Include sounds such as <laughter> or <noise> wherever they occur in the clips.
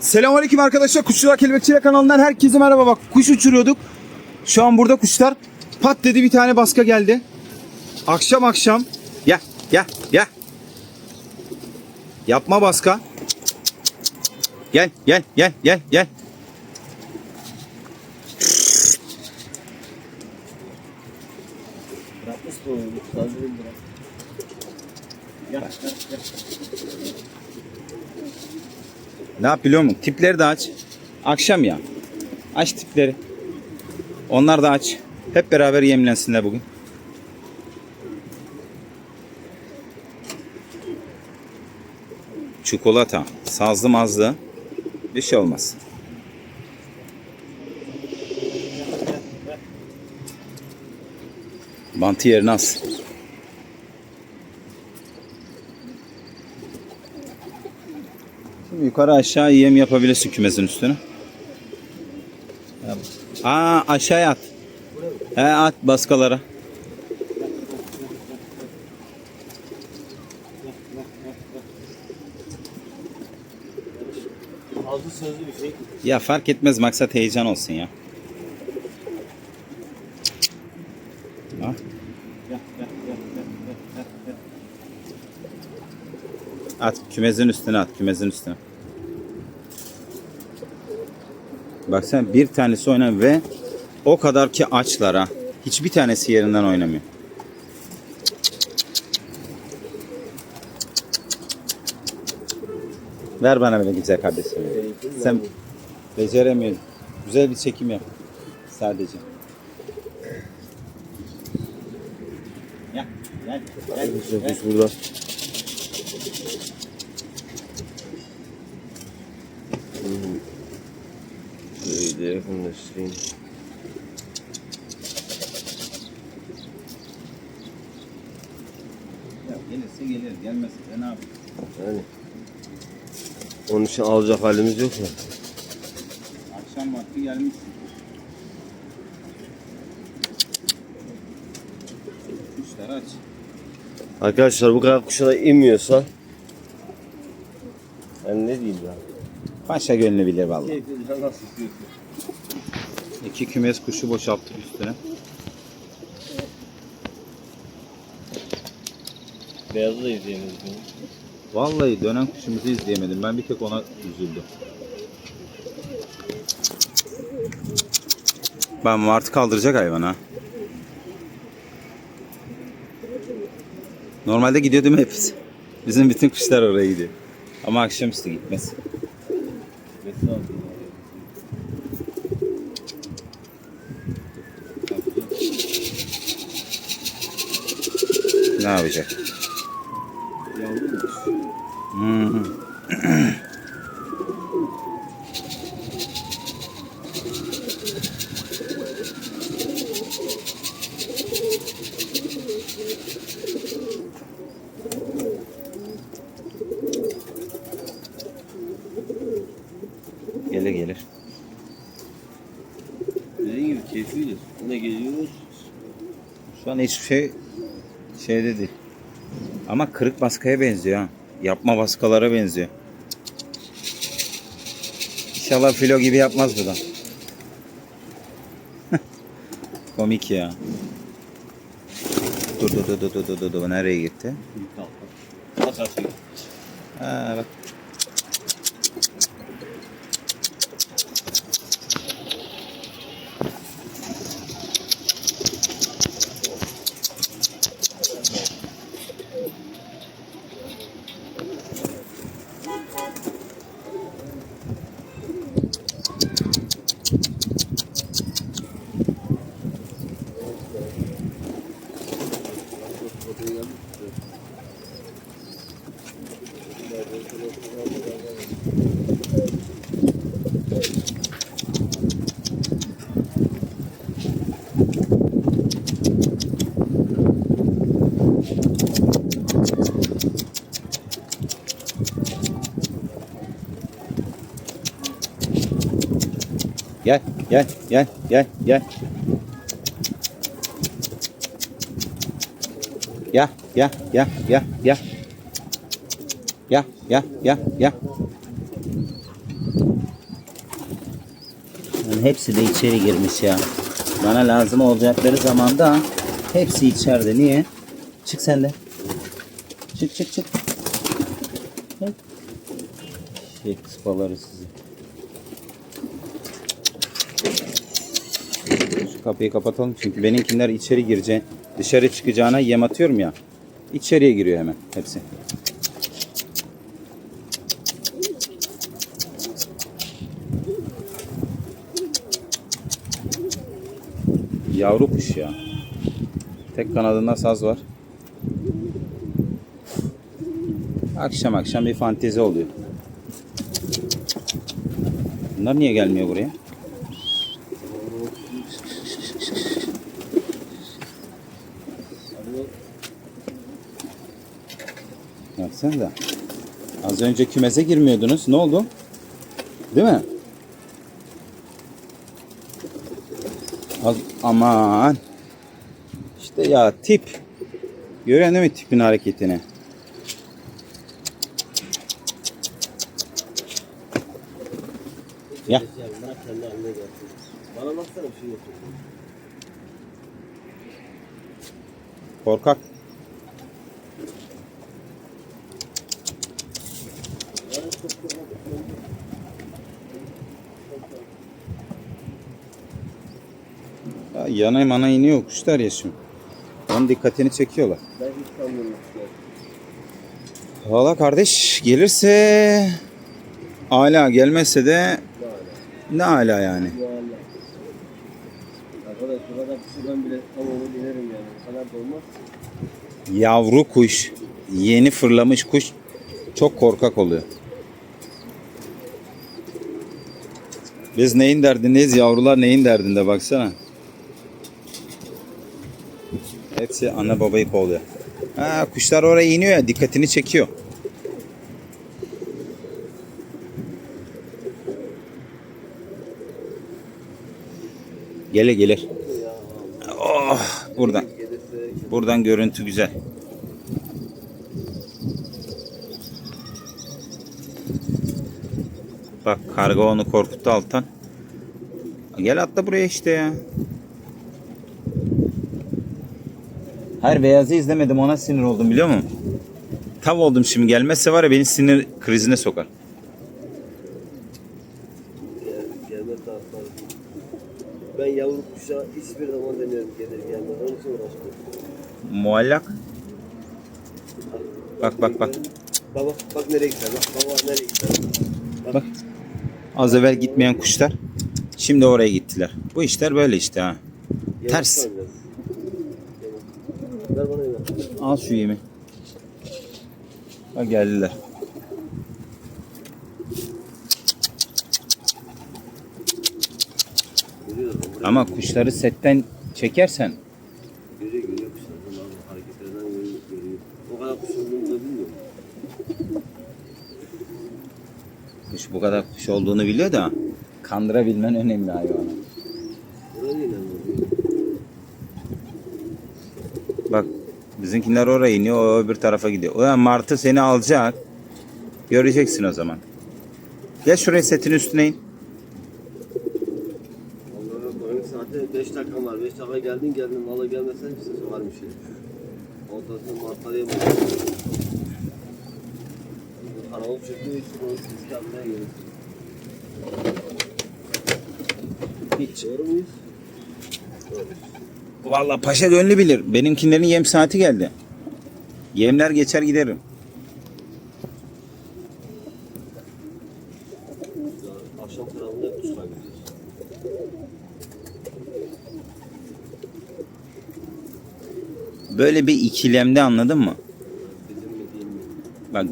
Selamünaleyküm arkadaşlar. Kuşçular Kelebekçiler kanalından herkese merhaba. Bak kuş uçuruyorduk. Şu an burada kuşlar. Pat dedi bir tane baska geldi. Akşam akşam. Gel gel gel. Yapma baska. Gel gel gel gel gel. Gel, gel, gel. Ne yap biliyor musun? Tipleri de aç. Akşam ya. Aç tipleri. Onlar da aç. Hep beraber yemlensinler bugün. Çikolata. Sazlı mazlı. Bir şey olmaz. Bantı yerine as. Yukarı aşağı yem yapabilirsin kümesin üstüne. Aa aşağıya at. He at baskalara. Ya fark etmez maksat heyecan olsun ya. At kümezin üstüne at kümezin üstüne. Bak sen bir tanesi oynar ve o kadar ki açlar ha. Hiçbir tanesi yerinden oynamıyor. Ver bana böyle güzel kardeşim. Sen beceremiyorsun. Güzel bir çekim yap. Sadece. Gel, gel, gel, gel. kuş burada. Yakınlaştırayım. Ya gelirse gelir, gelmezse de ne yapayım? Yani. Onun için alacak halimiz yok ya. Akşam vakti gelmişsin. Kuşları aç. Arkadaşlar bu kadar kuşa da inmiyorsa ben ne diyeyim ya? Paşa gönlü bilir vallahi. Keyfiniz nasıl istiyorsun? İki kümes kuşu boşalttık üstüne. Beyazı da izleyemedik. Vallahi dönen kuşumuzu izleyemedim. Ben bir tek ona üzüldüm. Ben martı kaldıracak hayvan ha. Normalde gidiyor değil mi hepsi? Bizim bütün kuşlar oraya gidiyor. Ama akşamüstü gitmez. Mesela Ne yapacak? yavru kuş. Hmm. Gelir gelir. Dediğim gibi keyiflidir. Ne geliyoruz? Şu an hiçbir şey şeyde değil. Ama kırık baskaya benziyor ha. Yapma baskalara benziyor. İnşallah filo gibi yapmaz bu da. <laughs> Komik ya. Dur dur dur dur dur dur dur nereye gitti? Ha bak. Gel gel gel gel gel. Gel gel gel gel gel. Gel gel gel gel. hepsi de içeri girmiş ya. Bana lazım olacakları zamanda hepsi içeride. Niye? Çık sen de. Çık çık. Çık. Şey kıspaları sizi. Kapıyı kapatalım çünkü benimkiler içeri girecek. Dışarı çıkacağına yem atıyorum ya. İçeriye giriyor hemen hepsi. Yavru kuş ya. Tek kanadında saz var. Akşam akşam bir fantezi oluyor. Bunlar niye gelmiyor buraya? Baksanıza. Az önce kümese girmiyordunuz. Ne oldu? Değil mi? Az, aman. İşte ya tip. Görüyorsun değil mi tipin hareketini? Ya. Ya bırak kendi haline gelsin. Bana baksana bir şey yapıyor. Korkak. Ya yana mana iniyor kuşlar ya şimdi. Onun dikkatini çekiyorlar. Ben hiç sanmıyorum. ya. Valla kardeş gelirse ala gelmezse de Ne ala. yani. Arkadaş bu kadar kuşu bile tam dilerim yani. Bu kadar da olmaz. Yavru kuş, yeni fırlamış kuş çok korkak oluyor. Biz neyin derdindeyiz? Yavrular neyin derdinde baksana. Hepsi ana babayı kovalıyor. Ha, kuşlar oraya iniyor ya dikkatini çekiyor. Gele gelir. Oh, buradan. Buradan görüntü güzel. Bak karga onu korkuttu alttan. Gel atla buraya işte ya. Hayır beyazı izlemedim ona sinir oldum biliyor musun? Tav oldum şimdi gelmezse var ya beni sinir krizine sokar. gel- gelmez daha sonra. Ben yavru kuşa hiçbir zaman demiyorum gelir gelmez. Onun için uğraşmıyorum. Muallak. Bak bak bak. Baba bak nereye gider bak baba nereye gider. Bak. Az evvel gitmeyen kuşlar şimdi oraya gittiler. Bu işler böyle işte ha. Ters. Ver bana. Al şu yemi. Bak geldiler. Ama kuşları setten çekersen Görüyor görüyor kuşlar. Bunlar bu hareketlerden görüyor. görüyor. O kadar kuş olduğunu da bilmiyorum. kuş bu kadar kuş olduğunu biliyor da kandırabilmen önemli hayvanı. Buraya da inanmıyorum. Bak bizimkiler oraya iniyor o öbür tarafa gidiyor. O martı seni alacak. Göreceksin o zaman. Gel şuraya setin üstüne in. Allah'a koyun saate 5 dakikam var. 5 dakika geldin geldin. Valla gelmezsen hepsini sokarım şey. Ortasını martlarıya mı? Karavuk çöktüğü için o riski almaya gelir. Hiç. Doğru muyuz? Vallahi paşa gönlü bilir. Benimkilerin yem saati geldi. Yemler geçer giderim. Böyle bir ikilemde anladın mı? Bak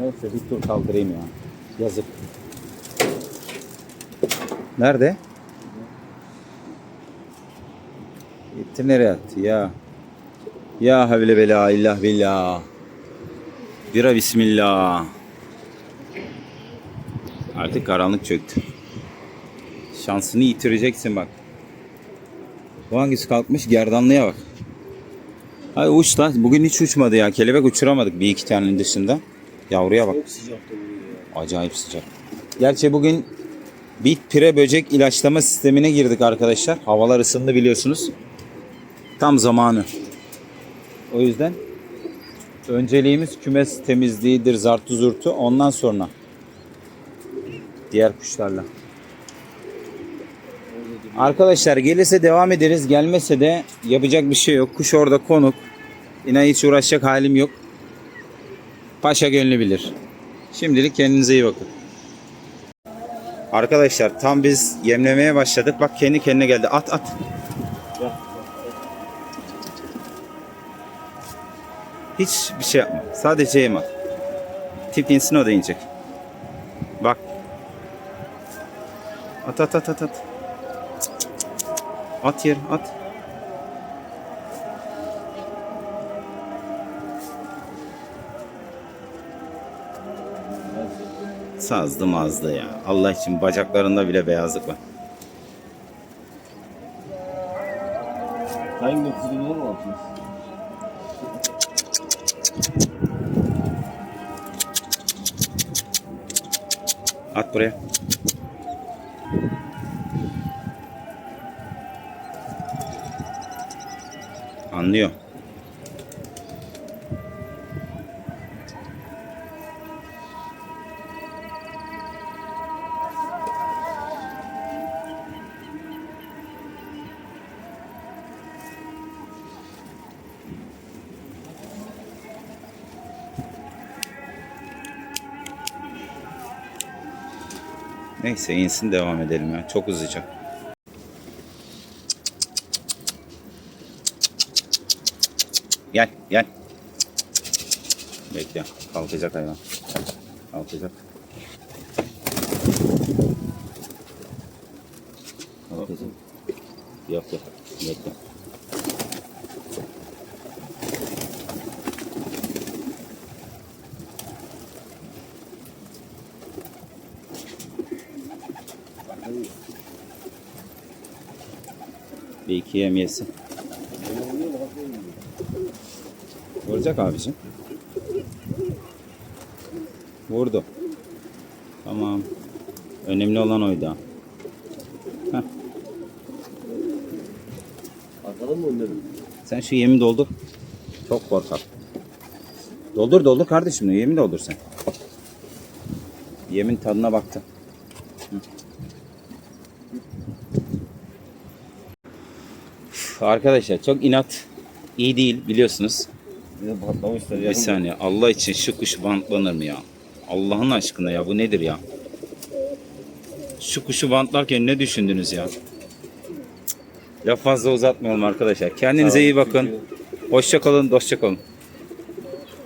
Neyse bir tur kaldırayım ya. Yazık. Nerede? Gitti nereye attı ya? Ya havle bela illah billah. Bira bismillah. Artık karanlık çöktü. Şansını yitireceksin bak. Bu hangisi kalkmış? Gerdanlıya bak. Ay uç lan. Bugün hiç uçmadı ya. Kelebek uçuramadık bir iki tanenin dışında. Yavruya bak. Çok ya. Acayip sıcak. Gerçi bugün bit pire böcek ilaçlama sistemine girdik arkadaşlar. Havalar ısındı biliyorsunuz. Tam zamanı. O yüzden önceliğimiz kümes temizliğidir, zartı zurtu. Ondan sonra diğer kuşlarla. Arkadaşlar gelirse devam ederiz. Gelmese de yapacak bir şey yok. Kuş orada konuk. Yine hiç uğraşacak halim yok. Paşa gönlü bilir. Şimdilik kendinize iyi bakın. Arkadaşlar tam biz yemlemeye başladık. Bak kendi kendine geldi. At at. Hiç bir şey yapma. Sadece yem at. Tip insin o da inecek. Bak. At at at at at. At yer at. Sazdı mazdı ya. Allah için bacaklarında bile beyazlık var. Hangi dokuz bin mu aldınız? At buraya. Anlıyor. Neyse insin devam edelim ya. Çok hızlıca. Gel gel. Bekle. Kalkacak hayvan. Kalkacak. Kalkacak. Yok yok. Bekle. Bir iki yem yesin. Vuracak abicim. Vurdu. Tamam. Önemli olan oydu. Heh. Atalım mı onları? Sen şu yemi doldur. Çok korkak. Doldur doldur kardeşim. Yemi doldur sen. Yemin tadına baktı. Hı. Arkadaşlar çok inat iyi değil biliyorsunuz. Patlamışlar. Bir saniye Allah için şu kuş bantlanır mı ya? Allah'ın aşkına ya bu nedir ya? Şu kuşu bantlarken ne düşündünüz ya? Laf fazla uzatmayalım arkadaşlar. Kendinize iyi bakın. Hoşça kalın, dostça kalın.